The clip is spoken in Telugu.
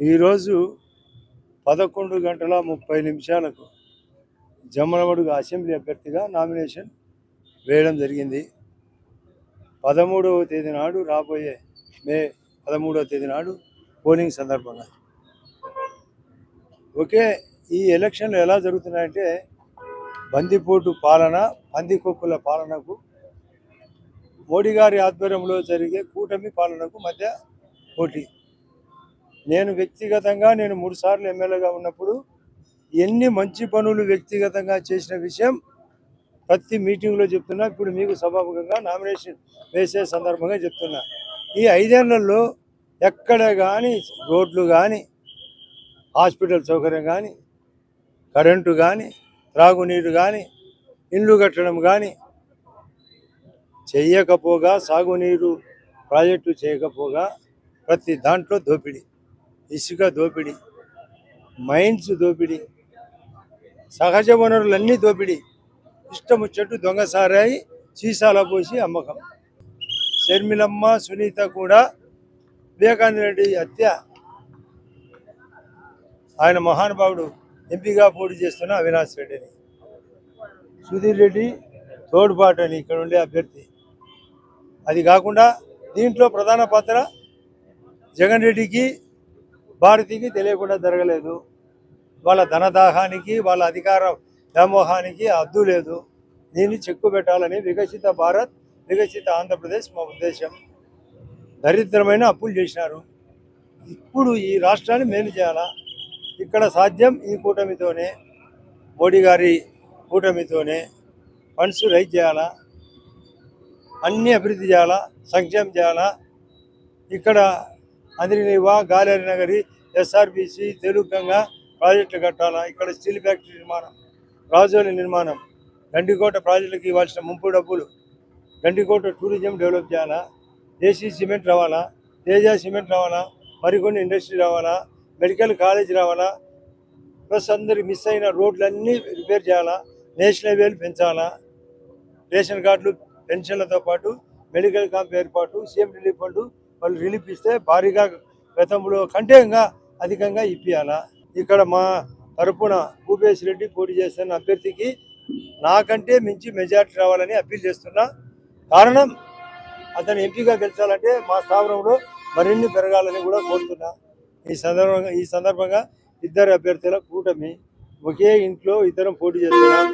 ఈరోజు పదకొండు గంటల ముప్పై నిమిషాలకు జమ్మలమడుగు అసెంబ్లీ అభ్యర్థిగా నామినేషన్ వేయడం జరిగింది. పదమూడవ తేదీ నాడు రాబోయే మే పదమూడవ తేదీ నాడు పోలింగ్ సందర్భంగా. ఓకే ఈ ఎలక్షన్లు ఎలా జరుగుతున్నాయంటే బందిపోటు పాలన పందికొక్కుల పాలనకు మోడీ గారి ఆధ్వర్యంలో జరిగే కూటమి పాలనకు మధ్య పోటీ. నేను వ్యక్తిగతంగా నేను మూడు సార్లు ఎమ్మెల్యేగా ఉన్నప్పుడు ఎన్ని మంచి పనులు వ్యక్తిగతంగా చేసిన విషయం ప్రతి మీటింగ్లో చెప్తున్నా. ఇప్పుడు మీకు సభాముఖంగా నామినేషన్ వేసే సందర్భంగా చెప్తున్నా. ఈ ఐదేళ్ళలో ఎక్కడ కానీ రోడ్లు కానీ హాస్పిటల్ సౌకర్యం కానీ కరెంటు కానీ త్రాగునీరు కానీ ఇండ్లు కట్టడం కానీ చెయ్యకపోగా సాగునీరు ప్రాజెక్టు చేయకపోగా ప్రతి దాంట్లో దోపిడీ. ఇసుక దోపిడీ మైన్స్ దోపిడీ సహజ వనరులన్నీ దోపిడీ. ఇష్టం వచ్చేట్టు దొంగ సారాయి సీసాల పోసి అమ్మకం. షర్మిలమ్మ సునీత కూడా వివేకానంద రెడ్డి హత్య. ఆయన మహానుభావుడు ఎంపీగా పోటీ చేస్తున్న అవినాష్ రెడ్డిని. సుధీర్ రెడ్డి తోడ్పాటు అని ఇక్కడ ఉండే అభ్యర్థి. అది కాకుండా దీంట్లో ప్రధాన పాత్ర జగన్ రెడ్డికి భారతికి తెలియకుండా జరగలేదు. వాళ్ళ ధనదాహానికి వాళ్ళ అధికార వ్యామోహానికి అద్దు లేదు. దీన్ని చెక్కు పెట్టాలని వికసిత భారత్ వికసిత ఆంధ్రప్రదేశ్ మా ఉద్దేశం. దరిద్రమైన అప్పులు చేసినారు. ఇప్పుడు ఈ రాష్ట్రాన్ని మేలు చేయాలా? ఇక్కడ సాధ్యం ఈ కూటమితోనే మోడీ గారి కూటమితోనే ఫండ్స్ రైజ్ చేయాలా? అన్ని అభివృద్ధి చేయాలా? సంక్షేమం చేయాలా? ఇక్కడ అందిరినివా గాలేరి నగరి ఎస్ఆర్బిసి తెలుగంగా ప్రాజెక్టులు కట్టాలా ఇక్కడ స్టీల్ ఫ్యాక్టరీ నిర్మాణం రాజోలి నిర్మాణం గండికోట ప్రాజెక్టులకు ఇవ్వాల్సిన ముంపు డబ్బులు గండికోట టూరిజం డెవలప్ చేయాలా ఏసీ సిమెంట్ రావాలా తేజ సిమెంట్ రావాలా మరికొన్ని ఇండస్ట్రీ రావాలా మెడికల్ కాలేజ్ రావాలా ప్లస్ అందరి మిస్ అయిన రోడ్లన్నీ రిపేర్ చేయాలా నేషనల్ హైవేలు పెంచాలా రేషన్ కార్డులు పెన్షన్లతో పాటు మెడికల్ క్యాంప్ ఏర్పాటు సీఎం రిలీఫ్ ఫండ్ వాళ్ళు రిలీఫ్ ఇస్తే భారీగా గతంలో కంటే ఇంకా అధికంగా ఇప్పియాలా. ఇక్కడ మా తరపున భూపేష్ రెడ్డి పోటీ చేస్తున్న అభ్యర్థికి నాకంటే మించి మెజార్టీ రావాలని అప్పీల్ చేస్తున్నా. కారణం అతను ఎంపీగా గెలిచాలంటే మా స్థావరంలో మరిన్ని పెరగాలని కూడా కోరుతున్నా. ఈ సందర్భంగా ఈ సందర్భంగా ఇద్దరు అభ్యర్థుల కూటమి ఒకే ఇంట్లో ఇద్దరం పోటీ చేస్తున్నాం.